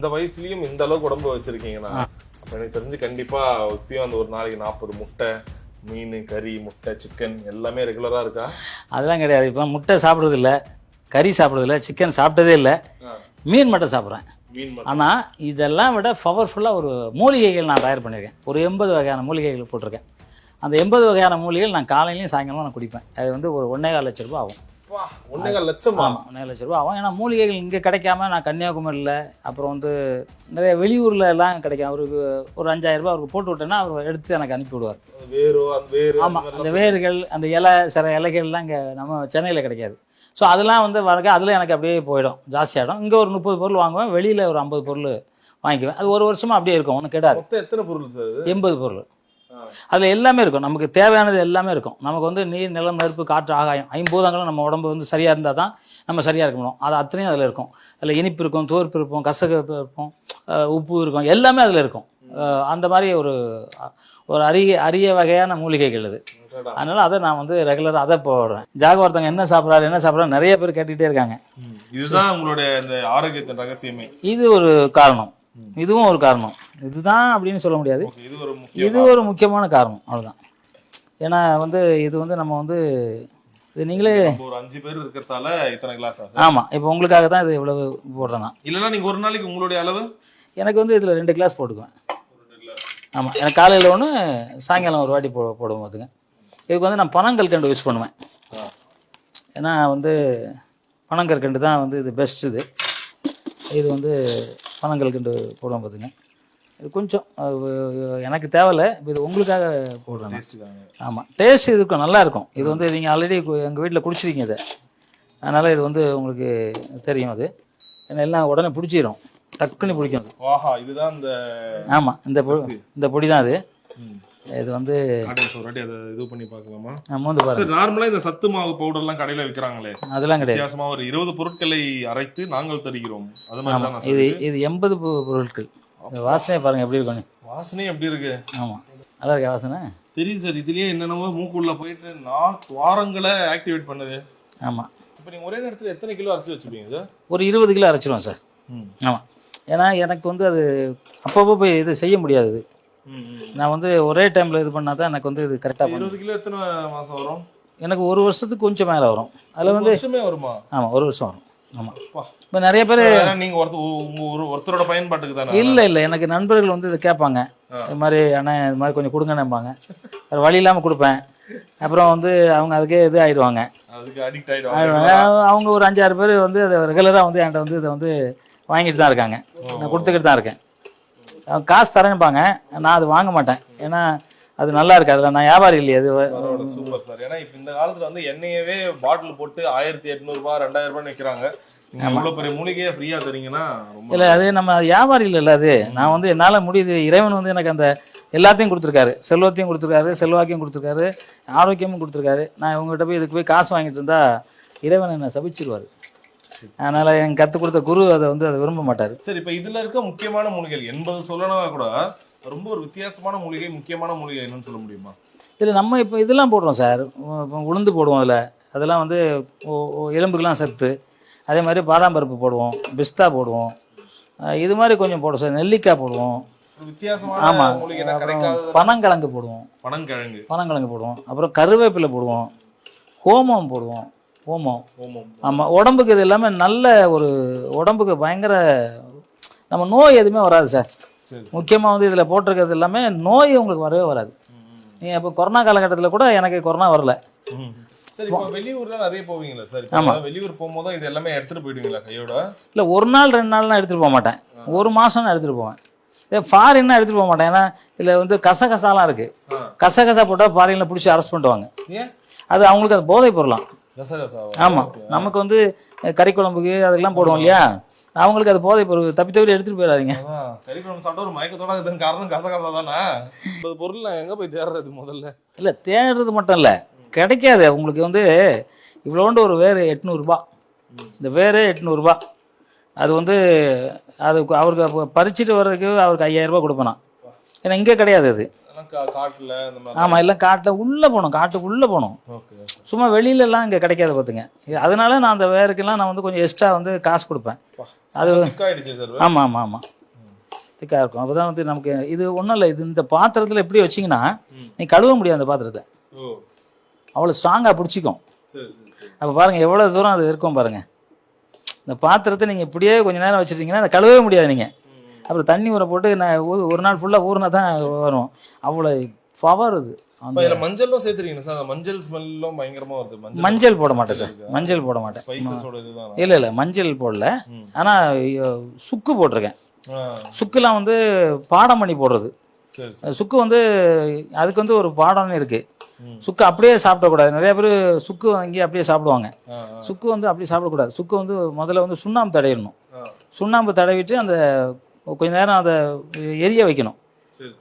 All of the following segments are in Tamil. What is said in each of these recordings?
இந்த வயசுலயும் இந்த அளவுக்கு உடம்பு வச்சிருக்கீங்கன்னா அப்ப எனக்கு தெரிஞ்சு கண்டிப்பா இப்பயும் அந்த ஒரு நாளைக்கு நாற்பது முட்டை மீன் கறி முட்டை சிக்கன் எல்லாமே ரெகுலரா இருக்கா? அதெல்லாம் கிடையாது. இப்போ முட்டை சாப்பிட்றது இல்ல கறி சாப்பிட்றது இல்ல சிக்கன் சாப்பிட்டதே இல்லை. மீன் மட்டும் சாப்பிட்றேன். ஆனால் இதெல்லாம் விட பவர்ஃபுல்லாக ஒரு மூலிகைகள் நான் தயார் பண்ணியிருக்கேன். ஒரு எண்பது வகையான மூலிகைகள் போட்டிருக்கேன். அந்த எண்பது வகையான மூலிகைகள் நான் காலையிலையும் சாயங்காலம் நான் குடிப்பேன். அது வந்து ஒரு ஒன்றே கால் லட்ச ரூபா ஆகும். ஒன்னேகால் லட்சமா ஆமாம் ஒன்றே லட்ச ரூபா. ஆகும் ஏன்னா மூலிகைகள் இங்கே கிடைக்காம நான் கன்னியாகுமரியில் அப்புறம் வந்து நிறைய வெளியூர்ல எல்லாம் கிடைக்கும் அவருக்கு ஒரு அஞ்சாயிரம் ரூபாய் அவருக்கு போட்டு விட்டேன்னா அவர் எடுத்து எனக்கு அனுப்பி விடுவார். வேரோ அந்த வேறு ஆமாம் அந்த வேர்கள் அந்த இலை சில இலைகள்லாம் இங்கே நம்ம சென்னையில் கிடைக்காது. ஸோ அதெல்லாம் வந்து வரக்க அதில் எனக்கு அப்படியே போயிடும் ஜாஸ்தியாகிடும் இங்கே ஒரு முப்பது பொருள் வாங்குவேன் வெளியில் ஒரு ஐம்பது பொருள் வாங்கிக்குவேன். அது ஒரு வருஷமா அப்படியே இருக்கும் ஒன்றும் மொத்தம் எத்தனை பொருள் சார் எண்பது பொருள். அதில் எல்லாமே இருக்கும். நமக்கு தேவையானது எல்லாமே இருக்கும். நமக்கு வந்து நீர் நிலம் நெருப்பு காற்று ஆகாயம் ஐம்பூதங்களும் நம்ம உடம்பு வந்து சரியாக இருந்தால் தான் நம்ம சரியாக இருக்க முடியும். அது அத்தனையும் அதில் இருக்கும். அதில் இனிப்பு இருக்கும் தோற்பு இருக்கும் கசகப்பு இருக்கும் உப்பு இருக்கும் எல்லாமே அதில் இருக்கும். அந்த மாதிரி ஒரு ஒரு அரிய அரிய வகையான மூலிகைகள் அது. அதனால அதை நான் வந்து ரெகுலராக அதை போடுறேன். ஜாக ஒருத்தவங்க என்ன சாப்பிட்றாரு என்ன சாப்பிட்றாரு நிறைய பேர் கேட்டுக்கிட்டே இருக்காங்க. இதுதான் உங்களுடைய இந்த ஆரோக்கியத்தின் ரகசியமே. இது ஒரு காரணம். இதுவும் ஒரு காரணம். இதுதான் அப்படின்னு சொல்ல முடியாது. இது ஒரு முக்கிய இது ஒரு முக்கியமான காரணம். அவ்வளவுதான். ஏன்னா வந்து இது வந்து நம்ம வந்து இது நீங்களே ஒரு அஞ்சு பேர் இருக்கிறதால இத்தனை கிளாஸா ஆமா இப்போ உங்களுக்காக தான் இது இவ்வளவு போடுறேன் நான் இல்லைன்னா நீங்க ஒரு நாளைக்கு உங்களுடைய அளவு? எனக்கு வந்து இதுல ரெண்டு கிளாஸ் போட்டுக்குவேன். ஆமா எனக்கு காலையில ஒன்று சாயங்காலம் ஒரு வாட்டி போ போடுவோம் பார்த்துங்க இதுக்கு வந்து நான் பனங்கற்கண்டு யூஸ் பண்ணுவேன். ஏன்னா வந்து பனங்கற்கண்டு தான் வந்து இது பெஸ்ட் இது. இது வந்து பனங்கற்கண்டு போடுவோம் பார்த்துங்க இது கொஞ்சம் எனக்கு தேவையில்ல. இப்போ இது உங்களுக்காக போடுறேன் ஆமாம் டேஸ்ட் இருக்கும் நல்லா இருக்கும் இது வந்து நீங்கள் ஆல்ரெடி எங்கள் வீட்டில் குடிச்சிருக்கீங்க இதை. அதனால் இது வந்து உங்களுக்கு தெரியும் அது. ஏன்னா எல்லாம் உடனே பிடிச்சிரும். டக்குன்னு பிடிக்கும் வாஹா இதுதான் இந்த ஆமாம் இந்த பொ இந்த பொடி தான் அது. இது வந்து ஒரு வாட்டி அதை இது பண்ணி பார்க்கலாமா? நம்ம வந்து பாருங்க. சார் நார்மலா இந்த சத்து மாவு பவுடர் எல்லாம் கடையில விக்கிறாங்களே. அதெல்லாம் கிடையாது. வித்தியாசமா ஒரு இருபது பொருட்களை அரைத்து நாங்கள் தருகிறோம். அது மாதிரி இது இது எண்பது பொருட்கள். வாசனையை பாருங்கள் எப்படி இருக்குன்னு வாசனை எப்படி இருக்கு? ஆமாம் நல்லா இருக்கா வாசனை? தெரியும் சார் இதுலயே என்னென்னவோ மூக்குள்ள போயிட்டு நான் துவாரங்களை ஆக்டிவேட் பண்ணுது. ஆமாம் இப்போ நீங்க ஒரே நேரத்துல எத்தனை கிலோ அரைச்சு வச்சுப்பீங்க சார்? ஒரு இருபது கிலோ அரைச்சிருவோம் சார். ம். ஆமாம் ஏன்னா எனக்கு வந்து அது அப்பப்போ போய் இது செய்ய முடியாது. நான் வந்து ஒரே டைமில் இது பண்ணால் தான் எனக்கு வந்து இது கரெக்டாக இருபது கிலோ எத்தனை மாசம் வரும்? எனக்கு ஒரு வருஷத்துக்கு கொஞ்சம் மேலே வரும். அதில் வந்து வருஷமே வருமா? ஆமாம் ஒரு வருஷம் வரும். ஆமாம். இப்போ நிறைய பேர் ஏன்னா நீங்க ஒருத்தர் ஒருத்தரோட பயன்பாட்டுக்கு தானே? இல்லை இல்லை. எனக்கு நண்பர்கள் வந்து இதை கேட்பாங்க. இது மாதிரி அண்ணா இது மாதிரி கொஞ்சம் கொடுங்கன்னுப்பாங்க வேறு வழி இல்லாமல் கொடுப்பேன். அப்புறம் வந்து அவங்க அதுக்கே இது ஆயிடுவாங்க. அவங்க ஒரு அஞ்சாறு பேர் வந்து அதை ரெகுலராக வந்து என்கிட்ட வந்து இதை வந்து வாங்கிட்டு தான் இருக்காங்க. நான் கொடுத்துக்கிட்டு தான் இருக்கேன். காசு தரேன்னுப்பாங்க நான் அது வாங்க மாட்டேன். ஏன்னா அது நல்லா இருக்கு அதில் நான் வியாபாரி இல்லையே அது சூப்பர் சார் ஏன்னா இப்ப இந்த காலத்துல வந்து எண்ணெயவே பாட்டில் போட்டு ஆயிரத்தி எட்நூறு ரூபாய் ரெண்டாயிரம் ரூபாய் விற்கிறாங்க இல்லை அது நம்ம வியாபாரி இல்லைல்ல அது. நான் வந்து என்னால் முடியுது. இறைவன் வந்து எனக்கு அந்த எல்லாத்தையும் கொடுத்துருக்காரு. செல்வத்தையும் கொடுத்துருக்காரு செல்வாக்கையும் கொடுத்துருக்காரு ஆரோக்கியமும் கொடுத்துருக்காரு. நான் இவங்ககிட்ட போய் இதுக்கு போய் காசு வாங்கிட்டு இருந்தா இறைவன் என்னை சபிச்சிருவார். அதனால் எனக்கு கற்றுக் கொடுத்த குரு அதை வந்து அதை விரும்ப மாட்டார். சரி இப்ப இதுல இருக்க முக்கியமான மூலிகைகள் எண்பது சொல்லனா கூட ரொம்ப ஒரு வித்தியாசமான மூலிகை முக்கியமான மூலிகை என்னன்னு சொல்ல முடியுமா? இதில் நம்ம இப்போ இதெல்லாம் போடுறோம் சார். இப்போ உளுந்து போடுவோம் அதில். அதெல்லாம் வந்து எலும்புக்கெல்லாம் சத்து. அதே மாதிரி பாதாம் பருப்பு போடுவோம் பிஸ்தா போடுவோம். இது மாதிரி கொஞ்சம் போடுவோம் சார். நெல்லிக்காய் போடுவோம். ஆமாம் பனங்கிழங்கு போடுவோம். பனங்கிழங்கு. பனங்கிழங்கு போடுவோம். அப்புறம் கருவேப்பிலை போடுவோம். ஹோமம் போடுவோம். ஓமம் ஆமாம் உடம்புக்கு இது எல்லாமே நல்ல ஒரு உடம்புக்கு பயங்கர நம்ம நோய் எதுவுமே வராது சார். முக்கியமாக வந்து இதில் போட்டிருக்கிறது எல்லாமே நோய் உங்களுக்கு வரவே வராது. நீங்கள் இப்போ கொரோனா காலகட்டத்தில் கூட எனக்கு கொரோனா வரல. சரி இப்போ வெளியூர்ல நிறைய போவீங்களா சார்? இப்போ ஆமா. வெளியூர் போகும்போது இது எல்லாமே எடுத்துட்டு போயிடுவீங்களா கையோட? இல்லை ஒரு நாள் ரெண்டு நாள்லாம் எடுத்துகிட்டு போக மாட்டேன். ஒரு மாதம் நான் எடுத்துகிட்டு போவேன். இதே ஃபாரின்னா எடுத்துகிட்டு போக மாட்டேன். ஏன்னா இதில் வந்து கசகசாலாம் இருக்குது. கசகசா போட்டால் ஃபாரினில் பிடிச்சி அரெஸ்ட் பண்ணுவாங்க அது அவங்களுக்கு அது போதை பொருளாம். ஆமாம் நமக்கு வந்து கறி குழம்புக்கு அதெல்லாம் போடுவோம் இல்லையா? அவங்களுக்கு அது போதை பொருள் தப்பி தவிர எடுத்துகிட்டு போயிடாதீங்க. கறி குழம்பு சாப்பிட்டா ஒரு மயக்கத்தோட காரணம் கசகசா தானே? பொருள் எங்க போய் தேடுறது முதல்ல? இல்லை தேடுறது மட்டும் இல்லை. கிடைக்காது. உங்களுக்கு வந்து இவ்வளோண்டு ஒரு வேறு எட்நூறுபா. இந்த வேறு எட்நூறுபா. அது வந்து அது அவருக்கு பறிச்சுட்டு வர்றதுக்கு அவருக்கு ஐயாயிரம் ரூபாய் கொடுப்பேன் ஏன்னா இங்கே கிடையாது அது. காட்டுல ஆமாம் எல்லாம் காட்டில் உள்ளே போகணும் காட்டுக்குள்ளே ஓகே. சும்மா வெளியிலலாம் இங்கே கிடைக்காது பார்த்துங்க அதனால நான் அந்த வேருக்கெல்லாம் நான் வந்து கொஞ்சம் எக்ஸ்ட்ரா வந்து காசு கொடுப்பேன். அது ஆமாம் ஆமாம் ஆமாம் திக்காக இருக்கும். அப்போ தான் வந்து நமக்கு இது ஒன்றும் இல்லை. இது இந்த பாத்திரத்தில் எப்படி வச்சிங்கன்னா. நீ கழுவ முடியாது அந்த பாத்திரத்தை. அவ்வளோ ஸ்ட்ராங்காக பிடிச்சிக்கும். அப்போ பாருங்கள் எவ்வளோ தூரம் அது இருக்கும் பாருங்கள் இந்த பாத்திரத்தை நீங்கள் இப்படியே கொஞ்ச நேரம் வச்சுட்டீங்கன்னா அதை கழுவவே முடியாது நீங்கள் அப்புறம் தண்ணி ஊற போட்டு நான் ஒரு நாள் ஃபுல்லாக ஊறினா தான் வரும். அவ்வளோ பவர் இது இதுல மஞ்சளும் சேர்த்துறீங்க சார்? மஞ்சள் ஸ்மெல்லும் பயங்கரமா வருது. மஞ்சள் போட மாட்டேன் சார். மஞ்சள் போட மாட்டேன். இல்லை இல்லை மஞ்சள் போடல. ஆனால் சுக்கு போட்டிருக்கேன். சுக்குலாம் வந்து பாடம் பண்ணி போடுறது சுக்கு வந்து அதுக்கு வந்து ஒரு பாடம்னு இருக்கு. சுக்கு அப்படியே சாப்பிடக்கூடாது. நிறைய பேர் சுக்கு வாங்கி அப்படியே சாப்பிடுவாங்க. சுக்கு வந்து அப்படியே சாப்பிடக்கூடாது. சுக்கு வந்து முதல்ல வந்து சுண்ணாம்பு தடவிடணும். ஆ, சுண்ணாம்பு தடவிட்டு அந்த கொஞ்ச நேரம் அதை எரிய வைக்கணும்.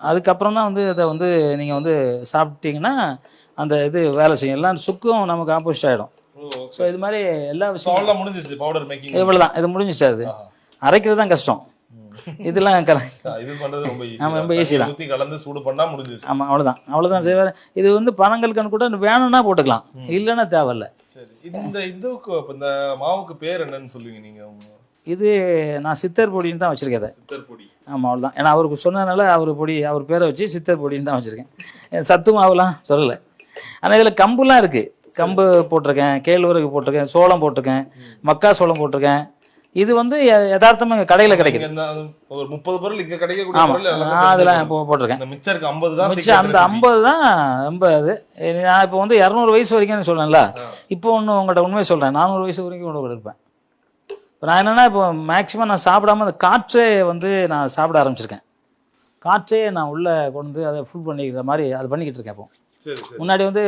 அதுக்கப்புறம் தான் வந்து அதை வந்து நீங்கள் வந்து சாப்பிட்டீங்கன்னா அந்த இது வேலை செய்யும். எல்லாம் சுக்கும் நமக்கு ஆப்போசிட் ஆகிடும் ஸோ இது மாதிரி எல்லா விஷயம் முடிஞ்சிச்சு பவுடர் மேக்கிங் இவ்வளோதான் இது முடிஞ்சிச்சு அது. அரைக்கிறது தான் கஷ்டம். இதெல்லாம் கல இது பண்றது ரொம்ப ஈஸி ஆமா, ரொம்ப easy தான். கலந்து சூடு பண்ணா முடிஞ்சிச்சு ஆமாம் அவ்வளோதான் அவ்வளோதான் செய்வார். இது வந்து பனங்கல்கன்னு கூட வேணும்னா போட்டுக்கலாம். இல்லைன்னா தேவையில்ல. சரி. இந்த இதுக்கு இந்த மாவுக்கு பேர் என்னன்னு சொல்லுவீங்க நீங்க உங்க இது நான் சித்தர் பொடின்னு தான் வச்சுருக்கேன் அதை சித்தர் பொடி. ஆமாம் அவ்வளோதான் ஏன்னா அவருக்கு சொன்னதுனால அவர் பொடி அவர் பேரை வச்சு சித்தர் பொடின்னு தான் வச்சுருக்கேன். சத்து மாவுலாம் சொல்லலை. ஆனால் இதில் கம்புலாம் இருக்குது கம்பு போட்டிருக்கேன் கேழ்வரகு போட்டிருக்கேன் சோளம் போட்டிருக்கேன் மக்கா சோளம் போட்டிருக்கேன். இது வந்து ய- யதார்த்தமா இங்கே கடையில் கிடைக்குது. ஒரு முப்பது பொருள் இங்க கிடைக்கக்கூடிய ஆமாம் அதெல்லாம் போட்டிருக்கேன். மிச்சம் ஐம்பது தான் மிச்சம் அந்த ஐம்பது தான் எண்பது நான் இப்போ வந்து இரநூறு வயசு வரைக்கும் சொல்றேன்ல. இப்போ ஒன்று உங்கள்கிட்ட உண்மையை சொல்கிறேன் நானூறு வயசு வரைக்கும் கூட இருப்பேன் இப்போ நான் என்னென்னா இப்போ மேக்ஸிமம் நான் சாப்பிடாம அந்த காற்றே வந்து நான் சாப்பிட ஆரம்பிச்சிருக்கேன். காற்றே நான் உள்ளே கொண்டு வந்து அதை ஃபுல் பண்ணிக்கிற மாதிரி அது பண்ணிக்கிட்டு இருக்கேன் இப்போ. முன்னாடி வந்து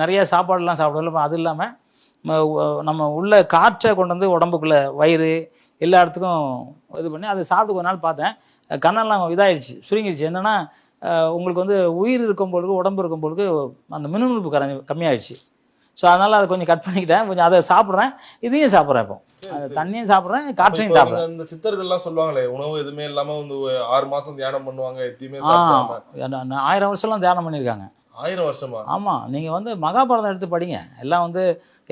நிறைய சாப்பாடுலாம் சாப்பிடல அது இல்லாமல் நம்ம உள்ள காற்றை கொண்டு வந்து உடம்புக்குள்ள வயிறு எல்லா இடத்துக்கும் இது பண்ணி அதை சாப்பிட்டு ஒரு நாள் பார்த்தேன். கண்ணெல்லாம் இதாயிடுச்சு சுருங்கிடுச்சு. என்னன்னா உங்களுக்கு வந்து உயிர் இருக்கும் பொழுது உடம்பு இருக்கும் பொழுது அந்த மினுமினுப்பு கரைஞ்சி கம்மியாயிடுச்சு. ஸோ அதனால் அதை கொஞ்சம் கட் பண்ணிக்கிட்டேன். கொஞ்சம் அதை சாப்பிட்றேன். இதையும் சாப்பிட்றேன் இப்போ. தண்ணியும் சாப்பிட்றேன் காற்றையும் சாப்பிட்றேன். நீங்க இந்த சித்தர்கள் எல்லாம் சொல்லுவாங்களே உணவு எதுவுமே இல்லாம வந்து ஆறு மாசம் தியானம் பண்ணுவாங்க நான் ஆயிரம் வருஷம்லாம் தியானம் பண்ணியிருக்காங்க. ஆயிரம் வருஷமா? ஆமாம் நீங்கள் வந்து மகாபாரதம் எடுத்து படிங்க. எல்லாம் வந்து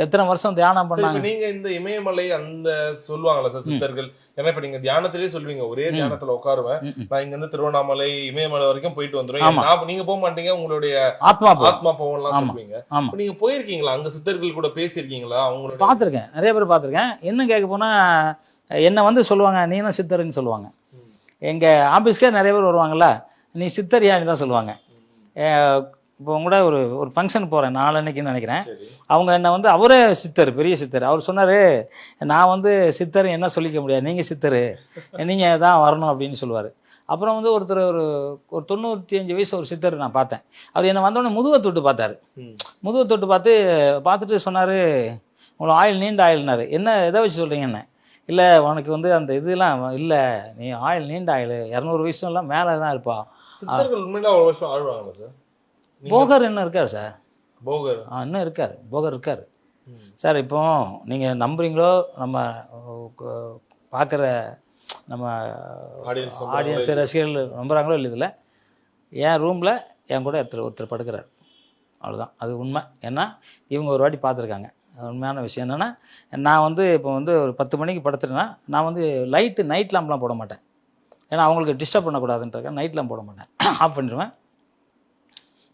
எத்தனை வருஷம் தியானம் பண்ணாங்க? நீங்க இந்த இமயமலை அந்த சொல்லுவாங்களா சார் சித்தர்கள் ஏன்னா இப்ப நீங்க தியானத்திலே சொல்வீங்க ஒரே தியானத்துல உட்காருவேன். நான் இங்க இருந்து திருவண்ணாமலை இமயமலை வரைக்கும் போயிட்டு. வந்துருவேன். நீங்க போக மாட்டீங்க உங்களுடைய ஆத்மா ஆத்மா ஆமா. சொல்லுவீங்க. நீங்க போயிருக்கீங்களா? அங்க சித்தர்கள் கூட பேசியிருக்கீங்களா? அவங்களோட பார்த்துருக்கேன். நிறைய பேர் பார்த்துருக்கேன். இன்னும் கேட்க போனால் என்னை வந்து சொல்லுவாங்க நீனும் சித்தர்னு சொல்லுவாங்க. எங்கள் ஆஃபீஸ்க்கே நிறைய பேர் வருவாங்கல்ல. நீ சித்தரியான்னு தான் சொல்லுவாங்க. இப்போ கூட ஒரு ஒரு ஃபங்க்ஷன் போகிறேன் நாளன்னைக்குன்னு நினைக்கிறேன். அவங்க என்னை வந்து அவரே சித்தர் பெரிய சித்தர். அவர் சொன்னார் நான் வந்து சித்தர் என்ன சொல்லிக்க முடியாது நீங்கள் சித்தர். நீங்கள் தான் வரணும் அப்படின்னு சொல்லுவார். அப்புறம் வந்து ஒருத்தர் ஒரு ஒரு தொண்ணூற்றி அஞ்சு வயசு ஒரு சித்தர் நான் பார்த்தேன். அவர் என்னை வந்தோடனே முதுவை தொட்டு பார்த்தாரு. முதுவை தொட்டு பார்த்து பார்த்துட்டு சொன்னார் உங்களை ஆயில் நீண்ட ஆயில்னாரு என்ன எதை வச்சு சொல்கிறீங்க என்ன இல்லை உனக்கு வந்து அந்த இதெல்லாம் இல்லை. நீ ஆயில் நீண்ட ஆயில் இரநூறு வயசுலாம் மேலே தான் இருப்பா. சித்தர்கள் உண்மையில அவ்வளவு வருஷம் ஆழ்வாங்களா சார்? போகர் என்ன இருக்கார் சார். போகர். ஆ இன்னும் இருக்கார். போகர் இருக்கார். சார் இப்போ நீங்கள் நம்புறீங்களோ நம்ம பார்க்குற நம்ம ஆடியன்ஸ் ரசிகர்கள் நம்புறாங்களோ இல்லை இதில் என் ரூமில் என் கூட ஒருத்தர் ஒருத்தர் படுக்கிறார். அவ்வளோதான் அது உண்மை. ஏன்னா இவங்க ஒரு வாட்டி பார்த்துருக்காங்க. உண்மையான விஷயம் என்னென்னா நான் வந்து இப்போ வந்து ஒரு பத்து மணிக்கு படுத்துட்டேன்னா நான் வந்து லைட்டு நைட் லேம்ப்லாம் போட மாட்டேன். ஏன்னா அவங்களுக்கு டிஸ்டர்ப் பண்ணக்கூடாதுன்றக்க நைட் லேம்ப் போட மாட்டேன். ஆஃப் பண்ணிடுவேன்.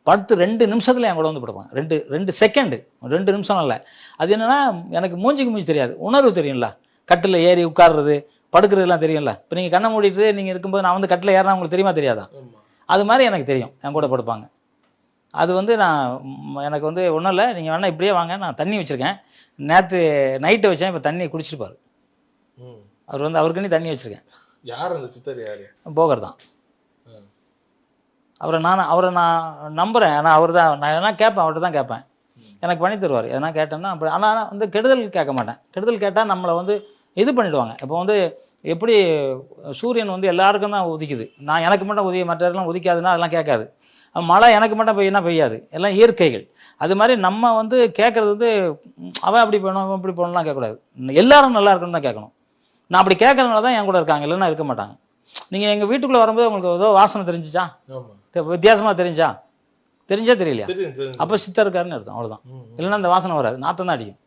படுத்து ரெண்டு நிமிஷத்தில் என் கூட வந்து படுப்பேன். ரெண்டு ரெண்டு செகண்டு ரெண்டு நிமிஷம் இல்லை. அது என்னன்னா எனக்கு மூஞ்சிக்கு மூஞ்சி தெரியாது. உணர்வு தெரியும்ல. கட்டில் ஏறி உட்கார்றது படுக்கிறதுலாம் தெரியும்ல. இப்போ நீங்கள் கண்ணை மூடிட்டு நீங்கள் இருக்கும்போது நான் வந்து கட்டில் ஏறினா உங்களுக்கு தெரியுமா தெரியாதா. அது மாதிரி எனக்கு தெரியும். என் கூட படுப்பாங்க. அது வந்து நான் எனக்கு வந்து ஒன்றும் இல்லை. நீங்கள் வேணால் இப்படியே வாங்க. நான் தண்ணி வச்சுருக்கேன். நேற்று நைட்டு வச்சேன். இப்போ தண்ணி குடிச்சிருப்பார். அவர் வந்து அவருக்குன்னு தண்ணி வச்சுருக்கேன். யார் அந்த சித்தர் யாரு? போகர் தான். அவரை நான் அவரை நான் நம்புகிறேன் ஆனால் அவர் தான் நான் எதனா கேட்பேன் அவர்கிட்ட தான் கேட்பேன். எனக்கு பண்ணி தருவார். எதனா கேட்டேன்னா அப்படி ஆனால் வந்து கெடுதல் கேட்க மாட்டேன். கெடுதல் கேட்டால் நம்மளை வந்து இது பண்ணிடுவாங்க. இப்போ வந்து எப்படி சூரியன் வந்து எல்லாருக்கும் தான் உதிக்குது. நான் எனக்கு மட்டும் உதவி மற்றவர்கள்லாம் உதிக்காதுன்னா அதெல்லாம் கேட்காது. மழை எனக்கு மட்டும் பெய்யினா பெய்யாது. எல்லாம் இயற்கைகள். அது மாதிரி நம்ம வந்து கேட்குறது வந்து அவன் அப்படி போகணும் அவன் இப்படி போகணும்லாம் கேட்கக்கூடாது. எல்லாரும் நல்லா இருக்கணும்னு தான் கேட்கணும். நான் அப்படி கேட்கறதுனால தான் என் கூட இருக்காங்க. இல்லைன்னா இருக்க மாட்டாங்க. நீங்கள் எங்கள் வீட்டுக்குள்ளே வரும்போது உங்களுக்கு ஏதோ வாசனை தெரிஞ்சிச்சா? ஆமா தெ- வித்தியாசமா தெரிஞ்சா? தெரிஞ்சா தெரியலையா? அப்போ சித்தர் இருக்காருன்னு அர்த்தம் ம். இல்லைன்னா அந்த வாசனை வராது. நாத்தம் தான் அடிக்கும்.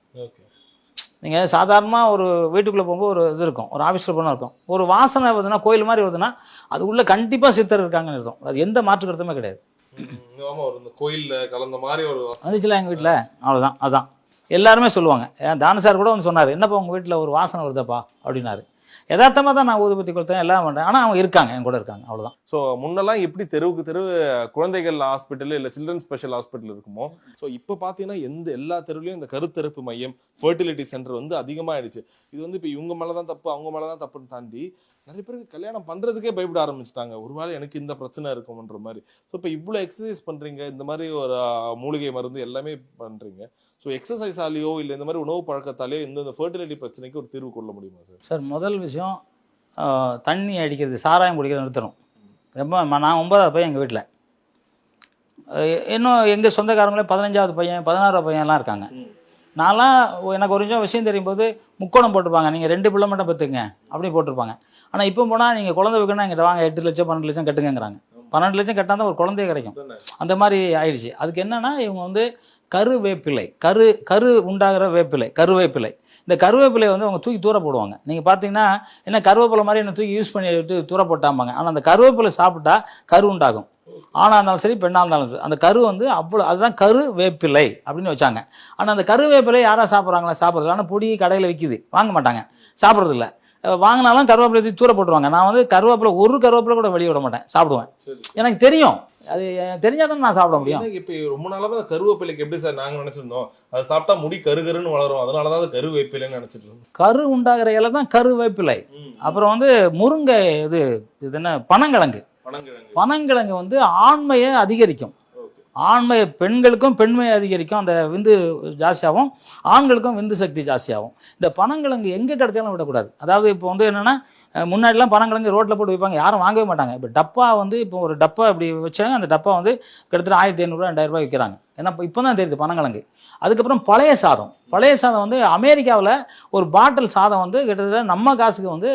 நீங்கள் சாதாரணமாக ஒரு வீட்டுக்குள்ளே போகும்போது ஒரு இது இருக்கும் ஒரு ஆஃபீஸில் போனால் இருக்கும். ஒரு வாசனை வருதுன்னா கோயில் மாதிரி வருதுன்னா அது உள்ள கண்டிப்பாக சித்தர் இருக்காங்கன்னு அர்த்தம். அது எந்த மாற்று கருத்துமே கிடையாது. கோயில்ல கலந்த மாதிரி ஒரு. வந்துச்சுல எங்கள் வீட்டில் அவ்வளோதான் அதான். எல்லாருமே சொல்லுவாங்க. ஏன் தான சார் கூட வந்து சொன்னார் என்னப்பா உங்கள் வீட்டில் ஒரு வாசனை வருதப்பா? அப்படின்னாரு. யதார்த்தமாக தான் நான் ஊதுபத்தி கொடுத்தேன் எல்லாம் பண்ணுறேன் ஆனால் அவங்க இருக்காங்க என் கூட இருக்காங்க அவ்வளோதான் ஸோ முன்னெல்லாம் எப்படி தெருவுக்கு தெரு குழந்தைகள் ஹாஸ்பிட்டல் இல்லை சில்ட்ரன் ஸ்பெஷல் ஹாஸ்பிட்டல் இருக்குமோ ஸோ இப்போ பார்த்தீங்கன்னா எந்த எல்லா தெருவிலையும் இந்த கருத்தரப்பு மையம் ஃபர்டிலிட்டி சென்டர் வந்து அதிகமாயிடுச்சு. இது வந்து இப்போ இவங்க மேலே தான் தப்பு அவங்க மேலே தான் தப்புன்னு தாண்டி நிறைய பேருக்கு கல்யாணம் பண்ணுறதுக்கே பயப்பட ஆரம்பிச்சிட்டாங்க. ஒருவேளை எனக்கு இந்த பிரச்சனை இருக்கும்ன்ற மாதிரி. ஸோ இப்போ இவ்வளோ எக்ஸசைஸ் பண்ணுறீங்க இந்த மாதிரி ஒரு மூலிகை மருந்து எல்லாமே பண்ணுறீங்க ஸோ எக்ஸசைஸாலேயோ இல்லை இந்த மாதிரி உணவு பழக்கத்தாலேயோ இந்த ஃபர்டிலிட்டி பிரச்சனைக்கு ஒரு தீர்வு கொள்ள முடியுமா சார் சார் முதல் விஷயம் தண்ணி அடிக்கிறது சாராயம் குடிக்கிறது நிறுத்தணும். ரொம்ப நான் ஒன்பதாவது பையன் எங்கள் வீட்டில் இன்னும் எங்கள் சொந்தக்காரங்களே பதினஞ்சாவது பையன் பதினாறாவது பையன்லாம் இருக்காங்க. நான்லாம் எனக்கு ஒரு நிமிஷம் விஷயம் தெரியும் போது முக்கோணம் போட்டிருப்பாங்க. நீங்கள் ரெண்டு பிள்ளை மட்டும் பெற்றுங்க அப்படி போட்டிருப்பாங்க. ஆனால் இப்போ போனால் நீங்கள் குழந்தை வைக்கணும் எங்கிட்ட வாங்க எட்டு லட்சம் பன்னெண்டு லட்சம் கட்டுங்கங்கிறாங்க. பன்னெண்டு லட்சம் கட்டால் தான் ஒரு குழந்தைய கிடைக்கும். அந்த மாதிரி ஆயிடுச்சு. அதுக்கு என்னன்னா இவங்க வந்து கருவேப்பிலை கரு கரு உண்டாகிற வேப்பிலை கருவேப்பிலை. இந்த கருவேப்பிலையை வந்து அவங்க தூக்கி தூர போடுவாங்க. நீங்கள் பார்த்தீங்கன்னா என்ன கருவேப்பிலை மாதிரி என்ன தூக்கி யூஸ் பண்ணி விட்டு தூர போட்டாம்பாங்க. ஆனால் அந்த கருவேப்பிலை சாப்பிட்டா கரு உண்டாகும். ஆணாக இருந்தாலும் சரி பெண்ணாக இருந்தாலும் சரி அந்த கரு வந்து அவ்வளோ அதுதான் கரு வேப்பிலை அப்படின்னு வச்சாங்க. ஆனால் அந்த கருவேப்பிலை யாரா சாப்பிட்றாங்களா? சாப்பிட்றது ஆனால் பொடி கடையில் விற்கிது வாங்க மாட்டாங்க. சாப்பிட்றது இல்ல அஹ் வாங்கினாலும் கருவேப்பிலை தூர போட்டுருவாங்க. நான் வந்து கருவேப்பிலை ஒரு கருவேப்பிலை கூட வெளியே விட மாட்டேன். சாப்பிடுவேன். எனக்கு தெரியும். அது தெரிஞ்சாதான் நான் சாப்பிட முடியும். இப்ப ரொம்ப அந்த கருவேப்பிலைக்கு எப்படி சார் நாங்க நினைச்சிருந்தோம்? அது சாப்பிட்டா முடி கருகருன்னு வளரும். அதனாலதான் அது கருவேப்பிலைன்னு நினைச்சிட்டு இருந்தோம் கரு உண்டாகிற இலை தான் கருவேப்பிலை அப்புறம் வந்து முருங்கை இது இது என்ன பனங்கிழங்கு. பனங்கிழங்கு. பனங்கிழங்கு வந்து ஆண்மையை அதிகரிக்கும். ஆண்மை பெண்களுக்கும் பெண்மையை அதிகரிக்கும். அந்த விந்து ஜாஸ்தியாகும். ஆண்களுக்கும் விந்து சக்தி ஜாஸ்தியாகும். இந்த பனங்கிழங்கு எங்கே கிடைச்சாலும் விடக்கூடாது. அதாவது இப்போ வந்து என்னென்னா முன்னாடிலாம் பனங்கிழங்கு ரோட்டில் போட்டு வைப்பாங்க. யாரும் வாங்கவே மாட்டாங்க. இப்போ டப்பா வந்து இப்போ ஒரு டப்பா இப்படி வச்சாங்க. அந்த டப்பா வந்து கிட்டத்தட்ட ஆயிரத்தி ஐநூறுரூவா ரெண்டாயிரம் ரூபாய் விற்கிறாங்க ஏன்னா இப்போ தான் தெரியுது பனங்கிழங்கு அதுக்கப்புறம் பழைய சாதம். பழைய சாதம் வந்து அமெரிக்காவில் ஒரு பாட்டில் சாதம் வந்து கிட்டத்தட்ட நம்ம காசுக்கு வந்து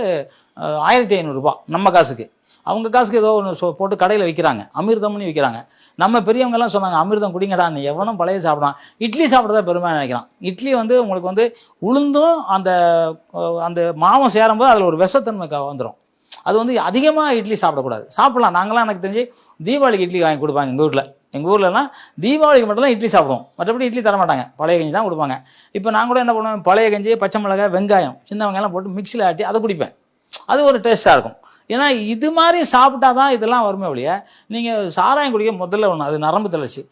ஆயிரத்தி ஐநூறுரூபா நம்ம காசுக்கு. அவங்க காசுக்கு ஏதோ ஒன்று போட்டு கடையில் விற்கிறாங்க அமிர்தம்னு விற்கிறாங்க நம்ம பெரியவங்கெல்லாம் சொன்னாங்க அமிர்தம் குடிங்கடா நீ எவனும் பழைய சாப்பிடான். இட்லி சாப்பிட்றதா பெருமை நினைக்கிறான். இட்லி வந்து உங்களுக்கு வந்து உளுந்தும் அந்த அந்த மாவும் சேரும்போது அதில் ஒரு விஷத்தன்மை வந்துடும் அது வந்து அதிகமாக இட்லி சாப்பிடக்கூடாது. சாப்பிட்லாம். நாங்களாம் எனக்கு தெரிஞ்சு தீபாவளிக்கு இட்லி வாங்கி கொடுப்பாங்க எங்கள் ஊரில். எங்கள் ஊர்லலாம் தீபாவளிக்கு மட்டும் தான் இட்லி சாப்பிடுவோம். மற்றபடி இட்லி தர மாட்டாங்க. பழைய கஞ்சி தான் கொடுப்பாங்க. இப்போ நான் கூட என்ன பண்ணுவேன் பழைய கஞ்சி பச்சை மிளகாய் வெங்காயம் சின்ன வெங்காயம் போட்டு மிக்சியில் ஆட்டி அதை குடிப்பேன். அது ஒரு டேஸ்ட்டாக இருக்கும். ஏன்னா இது மாதிரி சாப்பிட்டா தான் இதெல்லாம் வருமே ஒழிய நீங்கள் சாராயம் குடிக்க முதல்ல ஒன்று அது நரம்பு தளர்ச்சி.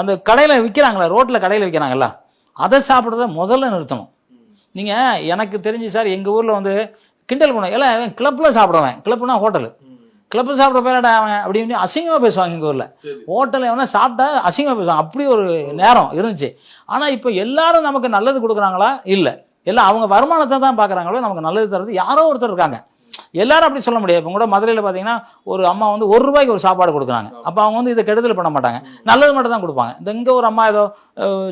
அந்த கடையில் விற்கிறாங்களா ரோட்டில் கடையில் விற்கிறாங்கல்ல அதை சாப்பிட்றத முதல்ல நிறுத்தணும். நீங்கள் எனக்கு தெரிஞ்சு சார் எங்கள் ஊரில் வந்து கிண்டல் பண்ணுவோம் எல்லாம் கிளப்பில் சாப்பிடுவேன் கிளப்னா ஹோட்டலு. கிளப்பில் சாப்பிட பேரடா அவன் அப்படின்னு அசிங்கமாக பேசுவாங்க எங்கள் ஊரில். ஹோட்டலில் எவனா சாப்பிட்டா அசிங்கமாக பேசுவாங்க. அப்படி ஒரு நேரம் இருந்துச்சு. ஆனால் இப்போ எல்லாரும் நமக்கு நல்லது கொடுக்குறாங்களா? இல்லை. எல்லாம் அவங்க வருமானத்தை தான் பார்க்குறாங்களோ நமக்கு நல்லது தர்றது யாரோ ஒருத்தர் இருக்காங்க. எல்லாரும் அப்படி சொல்ல முடியாது. இப்போ கூட மதுரையில் பார்த்தீங்கன்னா ஒரு அம்மா வந்து ஒரு ரூபாய்க்கு ஒரு சாப்பாடு கொடுக்குறாங்க. அப்போ அவங்க வந்து இதை கெடுதல் பண்ண மாட்டாங்க. நல்லது மட்டும் தான் கொடுப்பாங்க. இந்த இங்கே ஒரு அம்மா ஏதோ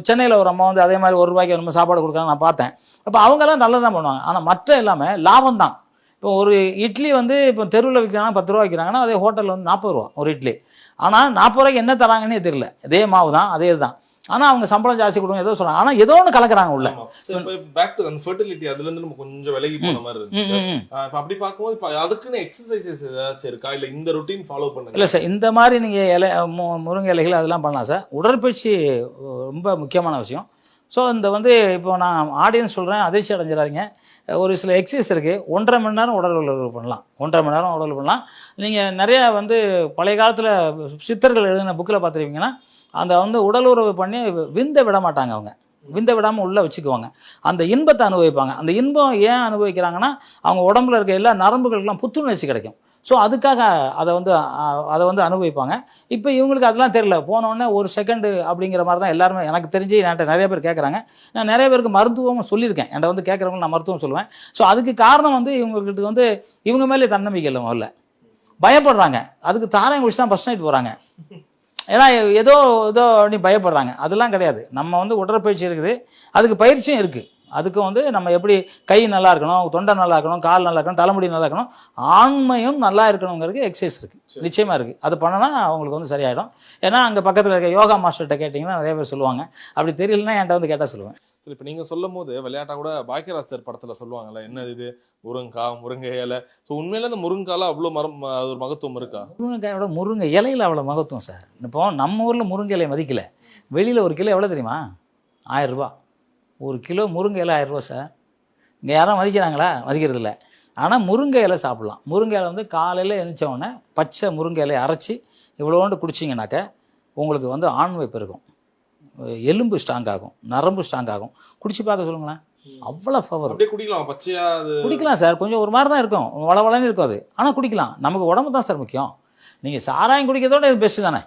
சென்னையில் ஒரு அம்மா வந்து அதே மாதிரி ஒரு ரூபாய்க்கு ஒரு சாப்பாடு கொடுக்குறாங்க நான் பார்த்தேன். அப்போ அவங்கெல்லாம் நல்லது தான் பண்ணுவாங்க. ஆனால் மற்ற எல்லாமே லாபம் தான். இப்போ ஒரு இட்லி வந்து இப்போ தெருவில் விற்கிறாங்கன்னா பத்து ரூபா விற்கிறாங்கன்னா அதே ஹோட்டலில் வந்து நாற்பது ரூபா ஒரு இட்லி. ஆனால் நாற்பது ரூபாய்க்கு என்ன தராங்கன்னே தெரியல. அதே மாவு தான் அதே தான். ஆனால் அவங்க சம்பளம் ஜாஸ்தி கொடுங்க ஏதோ சொல்கிறாங்க ஆனால் ஏதோ ஒன்று கலக்குறாங்க உள்ள. பேக் டு அந்த ஃபர்டிலிட்டி அதுல இருந்து நம்ம கொஞ்சம் விலகி போன மாதிரி இருந்துச்சு. இப்ப அப்படி பார்க்கும்போது இப்ப அதுக்குன்னு எக்ஸசைசஸ் ஏதாச்சும் இருக்கா? இல்ல இந்த ரொட்டீன் ஃபாலோ பண்ணுங்க. இல்லை சார் இந்த மாதிரி நீங்கள் இலை முருங்கை இலைகள் அதெல்லாம் பண்ணலாம் சார் உடற்பயிற்சி ரொம்ப முக்கியமான விஷயம். ஸோ இந்த வந்து இப்போ நான் ஆடியன்ஸ் சொல்கிறேன் அதிர்ச்சி அடைஞ்சிடாதீங்க. ஒரு சில எக்ஸசைஸ் இருக்குது ஒன்றரை மணி நேரம் உடல் உழவு பண்ணலாம். ஒன்றரை மணி நேரம் உடல் பண்ணலாம். நீங்கள் நிறைய வந்து பழைய காலத்தில் சித்தர்கள் எழுதின புக்கில் பார்த்துருப்பீங்கன்னா அந்த வந்து உடல் உறவு பண்ணி விந்த விட மாட்டாங்க அவங்க. விந்த விடாமல் உள்ளே வச்சுக்குவாங்க. அந்த இன்பத்தை அனுபவிப்பாங்க. அந்த இன்பம் ஏன் அனுபவிக்கிறாங்கன்னா அவங்க உடம்புல இருக்க எல்லா நரம்புகளுக்கெல்லாம் புத்துணர்ச்சி கிடைக்கும். ஸோ அதுக்காக அதை வந்து அதை வந்து அனுபவிப்பாங்க. இப்போ இவங்களுக்கு அதெல்லாம் தெரியல. போனோடனே ஒரு செகண்டு அப்படிங்கிற மாதிரி தான் எல்லாருமே எனக்கு தெரிஞ்சு என்கிட்ட நிறைய பேர் கேட்குறாங்க நான் நிறைய பேருக்கு மருத்துவமும் சொல்லியிருக்கேன். என்கிட்ட வந்து கேட்குறவங்க நான் மருத்துவம் சொல்லுவேன். ஸோ அதுக்கு காரணம் வந்து இவங்ககிட்ட வந்து இவங்க மேலே தன்னம்பிக்கை இல்லை முதல்ல. பயப்படுறாங்க. அதுக்கு தாராயம் குடிச்சு தான் ஃபஸ்ட் நைட் போகிறாங்க ஏன்னா ஏதோ ஏதோ அப்படி பயப்படுறாங்க. அதெல்லாம் கிடையாது. நம்ம வந்து உடற்பயிற்சி இருக்குது. அதுக்கு பயிற்சியும் இருக்குது அதுக்கு வந்து நம்ம எப்படி கை நல்லா இருக்கணும் தொண்டை நல்லா இருக்கணும் கால் நல்லா இருக்கணும் தலைமுடி நல்லா இருக்கணும் ஆண்மையும் நல்லா இருக்கணுங்கிறதுக்கு எக்ஸசைஸ் இருக்குது நிச்சயமாக இருக்குது அது பண்ணனா அவங்களுக்கு வந்து சரியாயிடும். ஏன்னா அங்கே பக்கத்தில் இருக்க யோகா மாஸ்டர்கிட்ட கேட்டிங்கன்னா நிறைய பேர் சொல்லுவாங்க. அப்படி தெரியலன்னா என்கிட்ட வந்து கேட்டால் சொல்லுவேன். சரி இப்போ நீங்கள் சொல்லும் போது விளையாட்டா கூட பாக்கியராஜ் சார் படத்துல சொல்லுவாங்கல்ல என்ன இது? முருங்கக்காய் முருங்கை இலை. ஸோ உண்மையில இந்த முருங்கால அவ்வளோ மரம் அது ஒரு மகத்துவம் இருக்கா? முருங்கைக்காயோட முருங்கை இலையில் அவ்வளோ மகத்துவம் சார். இப்போ நம்ம ஊரில் முருங்கை இலையை மதிக்கல. வெளியில் ஒரு கிலோ எவ்வளோ தெரியுமா? ஆயிரம் ஒரு கிலோ முருங்கை இலை ஆயிரம் ரூபா சார். இங்கே யாரும் மதிக்கிறாங்களா? மதிக்கிறது இல்லை. ஆனால் முருங்கை இலை சாப்பிட்லாம். முருங்கை இலை வந்து காலையில் எழுந்திரிச்ச உடனே பச்சை முருங்கை இலையை அரைச்சி இவ்வளோண்டு குடிச்சிங்கனாக்க உங்களுக்கு வந்து ஆண்மை பெருகும். எலும்பு ஸ்ட்ராங் ஆகும் நரம்பு ஸ்ட்ராங் ஆகும். குடிச்சு பார்க்க சொல்லுங்களேன். அவ்வளோ பவர் குடிக்கலாம் பச்சையா குடிக்கலாம் சார் கொஞ்சம் ஒரு மாதிரி தான் இருக்கும். வளவளன்னு இருக்கும் அது. ஆனால் குடிக்கலாம். நமக்கு உடம்பு தான் சார் முக்கியம். நீங்கள் சாராயம் குடிக்கிறதோட இது பெஸ்ட்டு தானே.